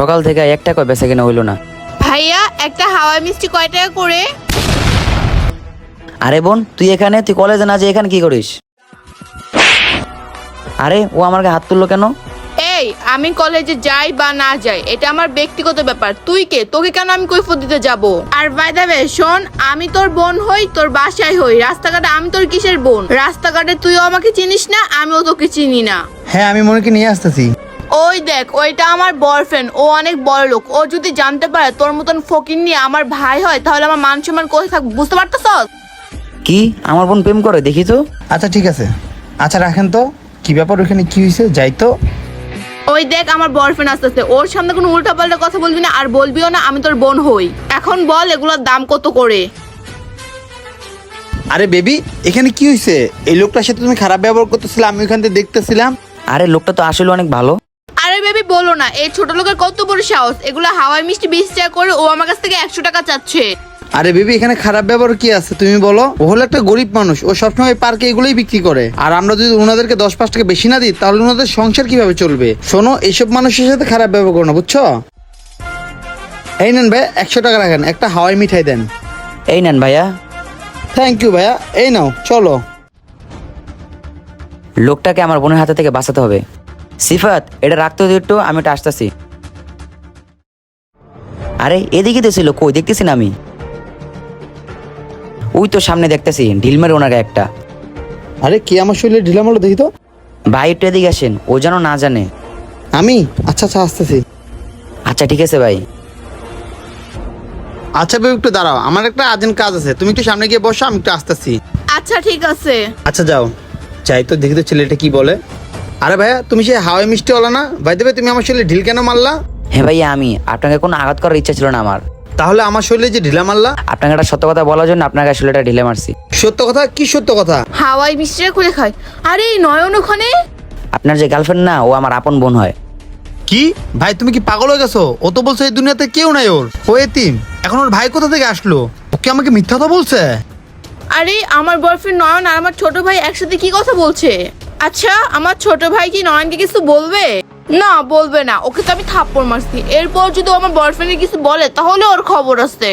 সকাল থেকে এক টাকা বেচা কিনা হইল না। ভাইয়া একটা হাওয়াই মিষ্টি কয় টাকা করে? আরে বোন তুই এখানে? তুই কলেজে না যে এখানে কি করিস? আরে ও আমার গায়ে হাত তুললো কেন? এই আমি কলেজে যাই বা না যাই এটা আমার ব্যক্তিগত ব্যাপার। তুই কে? তোকে কেন আমি কৈফত দিতে যাব? আর বাই দ্য ওয়ে শোন আমি তোর বোন হই তোর বাসায় হই। রাস্তাঘাটে আমি তোর কিসের বোন? রাস্তাঘাটে তুইও আমাকে চিনিস না আমিও তোকে চিনি না। হ্যাঁ আমি মনিকে নিয়ে আসতেছি। ওই দেখ ওইটা আমার বয়ফ্রেন্ড ও অনেক বড় লোক। ও যদি জানতে পারে তোর মতন ফকির নিয়ে আমার ভাই হয় তাহলে আমার মান সম্মান কোথায় থাকবে? বুঝতে পারতেছ কি? আমার বোন প্রেম করে দেখি তো। আচ্ছা ঠিক আছে। আচ্ছা রাখেন তো। কি ব্যাপার ওখানে কি হয়েছে যাই তো। ওই দেখ আমার বয়ফ্রেন্ড আসতেছে। ওর সামনে কোনো উল্টা পাল্টা কথা বলবি না আর বলবিও না আমি তোর বোন হই। এখন বল এগুলোর দাম কত করে? আরে বেবি এখানে কি হয়েছে এই লোকটার সাথে তুমি খারাপ ব্যবহার করতেছিলে আমি ওখান থেকে দেখতেছিলাম। আরে লোকটা তো আসলে অনেক ভালো। বলো না এই ছোট লোকের কত বড় সাহস? এগুলো হাওয়াই মিষ্টি বিশ টাকা করে ও আমার কাছ থেকে একশো টাকা চাচ্ছে। আরে বেবি এখানে খারাপ ব্যবহার কি আছে তুমি বলো? ও হলো একটা গরিব মানুষ ও সবসময় পার্কে এগুলোই বিক্রি করে। আর আমরা যদি ওনাদেরকে দশ পাঁচ টাকা বেশি না দিই তাহলে ওনাদের সংসার কীভাবে চলবে? শোনো এইসব মানুষের সাথে খারাপ ব্যবহার করো না বুঝছ? এই নেন ভাই একশো টাকা রাখেন একটা হাওয়াই মিঠাই দেন। এই নেন ভাইয়া। থ্যাংক ইউ ভাইয়া এই নাও চলো। লোকটাকে আমার বোনের হাতে থেকে বাঁচাতে হবে। সিফাত এটা রাখতে দিও একটু আমি এটা আসতেছি। আরে এদিকে তো ছিল কই দেখতেছি না আমি। ওই তো সামনে দেখতেছি ঢিলমের ওনার একটা। আরে কি আমার শরীরে ঢিলা মারলো দেখি তো? ভাই একটু এদিকে আসেন ও যেন না জানে। আমি? আচ্ছা আচ্ছা আসতেছি। আচ্ছা ঠিক আছে ভাই। আচ্ছা বেবি একটু দাঁড়াও আমার একটা আর্জেন্ট কাজ আছে তুমি একটু সামনে গিয়ে বসো আমি একটু আসতেছি। আচ্ছা ঠিক আছে। আচ্ছা যাও। চাই তো দেখি তো ছেলেটা কি বলে। আরে ভাইয়া তুমি সে হাওয়াই মিষ্টি হলো না? ভাই দেবে তুমি আমার শরীরে ঢিল কেন মারলা? হ্যাঁ ভাইয়া আমি। আপনাকে কোনো আঘাত করার ইচ্ছা ছিল না আমার। তাহলে আমার শরীরে যে ঢিলা মারলা? আপনাকে একটা সত্য কথা বলার জন্য আপনাকে আসলে এটা ঢিলে মারছি। সত্য কথা? কি সত্য কথা? হাওয়াই মিষ্টিটা খুলে খায়। আরে এই নয়ন ওখানে? আপনার যে গার্লফ্রেন্ড না ও আমার আপন বোন হয়। কি? ভাই তুমি কি পাগল হয়ে গেছো? ও তো বলছে এই দুনিয়াতে কেউ নাই ওর। ও এতিম। এখন ওর ভাই কোথা থেকে আসলো? ওকে আমাকে মিথ্যা কথা বলছে? আরে আমার বয়ফ্রেন্ড নয়ন আর আমার ছোট ভাই একসাথে কি কথা বলছে? আচ্ছা আমার ছোট ভাই কি নয়নকে কিছু বলবে? না বলবে না। ওকে তো আমি থাপ্পড় মারছি। এরপর যদি আমার বয়ফ্রেন্ডের কিছু বলে, তাহলে ওর খবর আছে।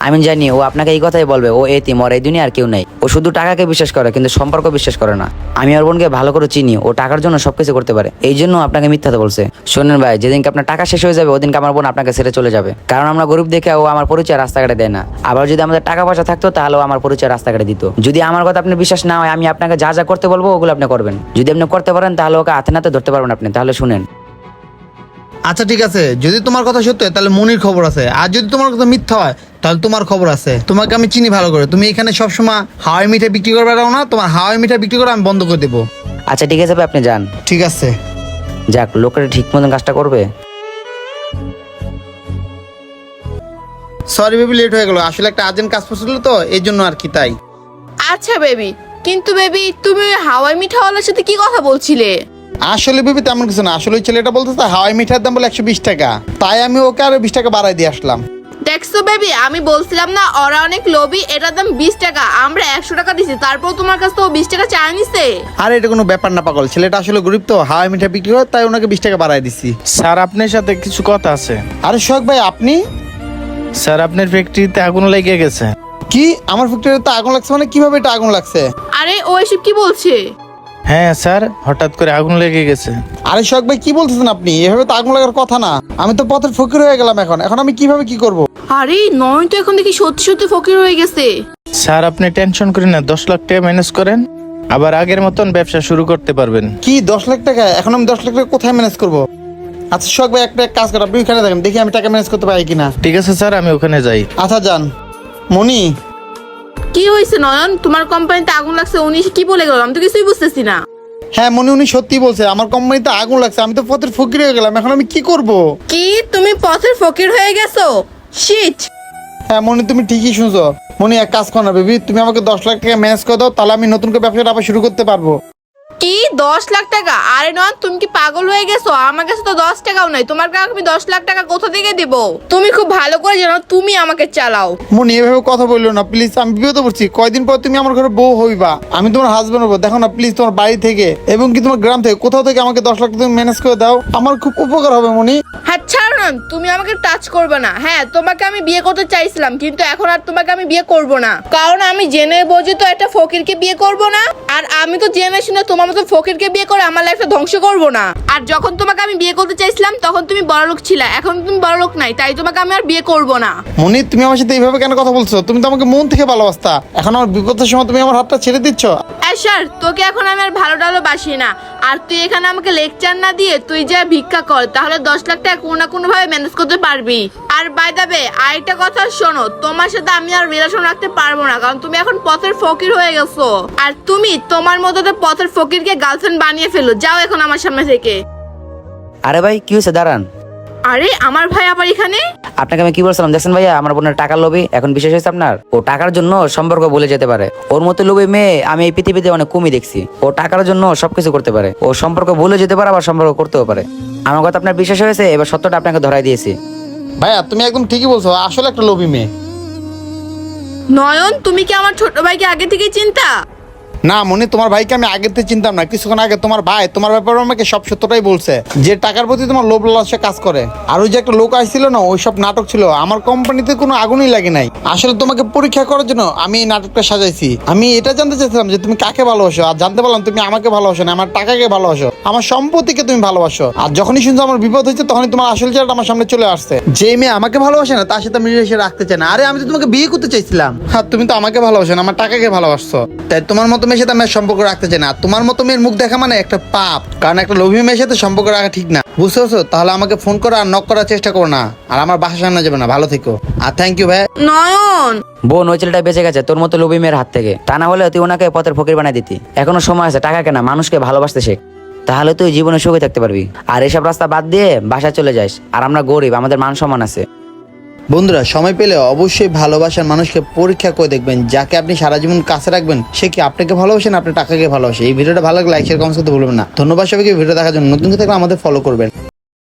আমি জানি, ও আপনাকে এই কথাই বলবে, ও এতিম, ওর এই দুনিয়া আর কেউ নেই। ও শুধু টাকাকে বিশ্বাস করে, কিন্তু সম্পর্ক বিশ্বাস করে না। আমি ওর বোনকে ভালো করে চিনি, ও টাকার জন্য সবকিছু করতে পারে। এই জন্য আপনাকে মিথ্যাতে বলছে। শোনেন ভাই, যেদিনকে আপনার টাকা শেষ হয়ে যাবে ওদিনকে আমার বোন আপনাকে ছেড়ে চলে যাবে। কারণ আমরা গরিব দেখে ও আমার পরিচয় রাস্তাঘাটে দেয় না। আবার যদি আমাদের টাকা পয়সা থাকতো, তাহলে ও আমার পরিচয় রাস্তাঘাটে দিত। যদি আমার কথা আপনি বিশ্বাস না হয়, আমি আপনাকে যা যা করতে বলব, ওগুলো আপনি করবেন। যদি আপনি করতে পারেন, তাহলে ওকে হাতে নাতে ধরতে পারবেন আপনি। তাহলে শুনেন আচ্ছা ঠিক আছে। যদি তোমার কথা সত্য হয় তাহলে মনির খবর আছে। আর যদি তোমার কথা মিথ্যা হয় তাহলে তোমার খবর আছে। তোমাকে আমি চিনি ভালো করে। তুমি এখানে সবসময় হাওয়াই মিঠাই বিক্রি করে বেড়াও না তোমার হাওয়াই মিঠাই বিক্রি করে আমি বন্ধ করে দেবো। আচ্ছা ঠিক আছে ভাই আপনি যান। ঠিক আছে। যাক লোকের ঠিক মতন কাজটা করবে। সরি বেবি লেট হয়ে গেল। আসলে একটা আর্জেন্ট কাজ পড়ছিল তো এই জন্য আর কি তাই। আচ্ছা বেবি কিন্তু বেবি তুমি ওই হাওয়াই মিঠাওয়ালার সাথে কি কথা বলছিলে? আসলে বেবি তেমন কিছু না। আসলে ওই ছেলেটা বলতেছে হাওয়াই মিঠার দাম বলে একশো বিশ টাকা। তাই আমি ওকে আরও বিশ টাকা বাড়াই দিয়ে আসলাম। দেখছ বেবি আমি বলছিলাম না ওরা অনেক লোভী এটার দাম বিশ টাকা আমরা একশো টাকা দিছি তারপর তোমার কাছে তো বিশ টাকা চায় নিছে? আর এটা কোনো ব্যাপার না পাগল ছেলেটা আসলে গরিব তো হাওয়াই মিঠাই বিক্রি করে তাই ওনাকে বিশ টাকা বাড়াই দিছি। স্যার আপনার সাথে কিছু কথা আছে। আরে শোক ভাই আপনি? স্যার আপনার ফ্যাক্টরিতে আগুন লেগে গেছে। কি? আমার ফ্যাক্টরিতে আগুন লাগছে মানে কীভাবে এটা আগুন লাগছে? আরে ও এসব কি বলছে? হ্যাঁ স্যার হঠাৎ করে আগুন লেগে গেছে। আরে শোক ভাই কি বলতেছেন আপনি? এভাবে তো আগুন লাগার কথা না। আমি তো পথের ফকির হয়ে গেলাম এখন। এখন আমি কীভাবে কি করব? আরে নয়ন তো এখন দেখি সত্যি সত্যি ফকির হয়ে গেছে। স্যার আপনি টেনশন করেন না দশ লাখ টাকা ম্যানেজ করেন। আবার আগের মতন ব্যবসা শুরু করতে পারবেন। কি দশ লাখ টাকা? এখন আমি দশ লাখ টাকা কোথায় ম্যানেজ করব? আচ্ছা শোক ভাই একটা কাজ করো আপনি ওখানে দেখেন দেখি আমি টাকা ম্যানেজ করতে পারি কিনা। ঠিক আছে স্যার আমি ওখানে যাই। আচ্ছা যান। মনি কি হয়েছে নয়ন? তোমার কোম্পানিতে আগুন লাগছে উনি কি বলে গেল? আমি তো কিছুই বুঝতেছি না। হ্যাঁ মনে উনি সত্যি বলছে আমার কোম্পানিতে আগুন লাগছে আমি তো পথের ফকির হয়ে গেলাম এখন আমি কি করব? কি? তুমি পথের ফকির হয়ে গেছো? শিট হ্যাঁ মনে তুমি ঠিকই শুনছো। মনে এক কাজ করো না বেবি তুমি আমাকে দশ লাখ টাকা ম্যানেজ করে দাও তাহলে আমি নতুন করে ব্যবসাটা আবার শুরু করতে পারব। কি দশ লাখ টাকা। আরে নন তুমি কি পাগল হয়ে গেছো? আমার কাছে তো দশ টাকাও নাই। তোমার কাছে আমি দশ লাখ টাকা কোথা থেকে দিব? তুমি খুব ভালো করে জানো তুমি আমাকে চালাও। মনি এভাবে কথা বলল না। প্লিজ আমি বিপদে পড়ছি। কয়দিন পর তুমি আমার ঘরে বউ হইবা। আমি তোমার হাজবেন্ড হব। দেখো না প্লিজ তোমার বাড়ি থেকে এবং কি তোমার গ্রাম থেকে কোথাও থেকে আমাকে দশ লাখ তুমি ম্যানেজ করে দাও। আমার খুব উপকার হবে মনি হাত ছাড়ো নয়ন তুমি আমাকে টাচ করবে না। হ্যাঁ তোমাকে আমি বিয়ে করতে চাইছিলাম কিন্তু এখন আর তোমাকে আমি বিয়ে করব না। কারণ আমি জেনে বুঝি তো একটা ফকিরকে বিয়ে করব না। আর আমি তো জেনে শুনে তোমার মতো ফকিরকে বিয়ে করে আমার লাইফটা ধ্বংস করব না। আর যখন তোমাকে আমি বিয়ে করতে চাইছিলাম তখন তুমি বড়লোক ছিলা। এখন তুমি বড়লোক নাই তাই তোমাকে আমি আর বিয়ে করব না। মনি তুমি আমার সাথে এইভাবে কেন কথা বলছো? তুমি তো আমাকে মন থেকে ভালোবাসতা। এখন আমার বিপদের সময় তুমি আমার হাতটা ছেড়ে দিচ্ছ? স্যার তোকে এখন আমি আর ভালো টালো বাসি না। আর তুই এখানে আমাকে লেকচার না দিয়ে তুই যা ভিক্ষা কর তাহলে দশ লাখ টাকা কোনো না কোনো ভাবে ম্যানেজ করতে পারবি। আর বাই দাবে আরেকটা কথা শোনো তোমার সাথে আমি আর রিলেশন রাখতে পারব না কারণ তুমি এখন পথের ফকির হয়ে গেছো। আর তুমি তোমার মতো তো পথের ফকিরকে গার্লফ্রেন্ড বানিয়ে ফেলো যাও এখন আমার সামনে থেকে। আরে ভাই কি হয়েছে? দাঁড়ান। আরে আমার ভাই আবার এখানে? আপনাকে আমি কি বলছিলাম? দেখছেন ভাইয়া আমার বোনের টাকার লোভে এখন বিশেষ হয়েছে আপনার? ও টাকার জন্য সম্পর্ক বলে যেতে পারে। ওর মতো লোভে মেয়ে আমি এই পৃথিবীতে অনেক কমই দেখছি। ও টাকার জন্য সবকিছু করতে পারে। ও সম্পর্ক বলে যেতে পারে আবার সম্পর্ক করতেও পারে। আমার কথা আপনার বিশ্বাস হয়েছে? এবার সত্যটা আপনাকে ধরাই দিয়েছি। ভাইয়া, তুমি একদম ঠিকই বলছো, আসলে একটা লোভী মেয়ে। নয়ন, তুমি কি আমার ছোট ভাইকে আগে থেকে চিন্তা? না মনে তোমার ভাইকে আমি আগের থেকে চিনতাম না। কিছুক্ষণ আগে তোমার ভাই তোমার ব্যাপারে আমাকে সব সত্যটাই বলছে। যে টাকার প্রতি তোমার লোভ লালসা কাজ করে। আর ওই যে একটা লোক আসছিল না ওই সব নাটক ছিল। আমার কোম্পানিতে কোনো আগুনই লাগে নাই। আসলে তোমাকে পরীক্ষা করার জন্য আমি এই নাটকটা সাজাইছি। আমি এটা জানতে চাইছিলাম যে তুমি কাকে ভালোবাসো? আর জানতে পারলাম তুমি আমাকে ভালোবাসো না আমার টাকাকে ভালোবাসো। আমার সম্পত্তিকে তুমি ভালোবাসো। আর যখনই শুনছো আমার বিপদ হয়েছে তখনই তোমার আসল চেহারাটা আমার সামনে চলে আসছে। যে মেয়ে আমাকে ভালোবাসে না তার সাথে আমি রিলেশন রাখতে চাই না। আরে আমি তো তোমাকে বিয়ে করতে চাইছিলাম। হ্যাঁ তুমি তো আমাকে ভালোবাসো না আমার টাকাকে ভালোবাসছো। তাই তোমার মতো মেয়ের সাথে আমি সম্পর্ক রাখতে চাই না। তোমার মতো মেয়ের মুখ দেখা মানে একটা পাপ। কারণ একটা লোভী মেয়ের সাথে সম্পর্ক রাখা ঠিক না। বুঝতে পারছ? তাহলে আমাকে ফোন করা আর নক করার চেষ্টা করো না। আর আমার বাসা সামনে যাবে না। ভালো থেকো। আর থ্যাংক ইউ ভাই। নয়ন! বোন ওই ছেলেটা বেঁচে গেছে তোর মতো লোভী মেয়ের হাত থেকে। তা না হলে তুই ওনাকে পথের ফকির বানাই দিতি। এখনও সময় আছে টাকা কেনা মানুষকে ভালোবাসতে শেখ। তাহলে তুই জীবনে সুখে থাকতে পারবি। আর এসব রাস্তা বাদ দিয়ে বাসায় চলে যাস। আর আমরা গরিব আমাদের মান সম্মান আছে। বন্ধুরা, সময় পেলে অবশ্যই ভালোবাসার মানুষকে পরীক্ষা করে দেখবেন, যাকে আপনি সারা জীবন কাছে রাখবেন, সে কি আপনাকে ভালোবাসেন আপনার টাকাকে ভালোবাসে? এই ভিডিওটা ভালো লাগলে লাইক শেয়ার কমেন্ট করতে ভুলবেন না। ধন্যবাদ সবাইকে ভিডিও দেখার জন্য। নতুন থাকলে আমাদের ফলো করবেন।